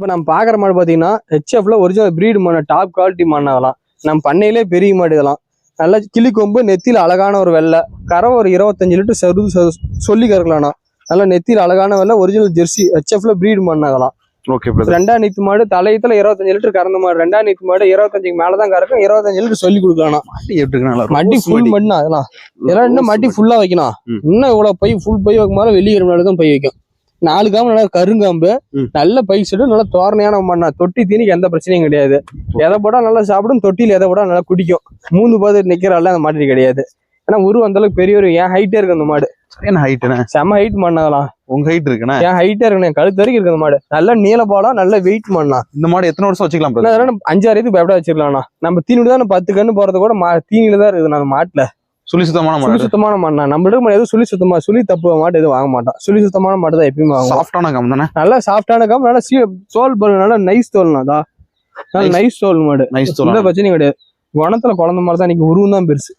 இப்போ நம்ம பார்க்குற மாடு பார்த்தீங்கன்னா ஹெச்எஃப்ல ஒரிஜினல் பிரீடு மாடு டாப் குவாலிட்டி மாடு அதெல்லாம். நம்ம பண்ணையிலே பெரிய மாடு இதெல்லாம். நல்லா கிளி கொம்பு நெத்தியில் அழகான ஒரு வெள்ளை. கரை ஒரு இருபத்தஞ்சு லிட்டர் சருது சரு- சொல்லி கறக்கலாம்ண்ணா. நல்லா நெத்தியில் அழகான வெள்ளை ஒரிஜினல் ஜெர்சி ஹெச்எஃப்ல பிரீடு மாடு அதெல்லாம். ஓகே ரெண்டாம் நீத்து மாடு தலையத்துல இருபத்தஞ்சு லிட்டர் கறந்த மாடு. ரெண்டாம் நீத்து மாடு இருபத்தஞ்சுக்கு மேலதான் கறக்கும் இருபத்தஞ்சு லிட்டர் சொல்லி கொடுக்கலாம். மாட்டி ஃபுல். மடினா அதெல்லாம். இதெல்லாம் இன்னும் மடி ஃபுல்லா வைக்கணும். இன்னும் இவ்வளவு பை ஃபுல் பை வைக்கும் போது வெளியே தான் பை வைக்கும். நாலு காம்பு நல்லா கருங்காம்பு. நல்ல பை செட்டு நல்ல தோரணையான மண்ணா. தொட்டி தீனிக்கு எந்த பிரச்சனையும் கிடையாது. எதை போட்டா நல்லா சாப்பிடும் தொட்டியில் எதை போட்டா நல்லா குடிக்கும். மூணு பாது நிக்கிறாள் அந்த மாட்டு கிடையாது. ஏன்னா உரு அந்த அளவுக்கு பெரிய ஒரு என் ஹைட்டே இருக்கு அந்த மாடு. சரியான ஹைட்டுண்ணே செம ஹைட் மண்ணா அதெல்லாம். உங்க ஹைட் இருக்குண்ணே? என் ஹைட்டே இருக்கு என் கழுத்து வரைக்கும் இருக்கு அந்த மாடு. நல்ல நீள பாலம் நல்ல வெயிட் மண்ணா. இந்த மாடு எத்தனை வருஷம் வச்சுக்கலாம் இதுக்கு பயப்பட வச்சிருக்கலாம்ண்ணா. நம்ம தீனில தான் பத்து கண்ணு போறது கூட தீனில தான் இருக்குது நம்ம மாட்டுல. சுழி சுத்தமான மாடு சுத்தமான மாடுண்ணா நம்மளுக்கு மாடு எதுவும் சுழி சுத்தமா சுழி தப்பு மாட்டு எதுவும் வாங்க மாட்டோம். சுழி சுத்தமான மாடு தான் எப்பயுமே வாங்குவோம். சாஃப்டான கம் தானே? நல்லா சாஃப்டான காம் நல்லா சீ தோல் நல்லா நைஸ் தோல்ண்ணா அதா நல்லா. நைஸ் தோல் மாடு. நைஸ் எந்த பிரச்சனையும் கிடையாது. குணத்துல குழந்த மாதிரி தான் இன்னைக்கு உருவம் தான் பெருசு.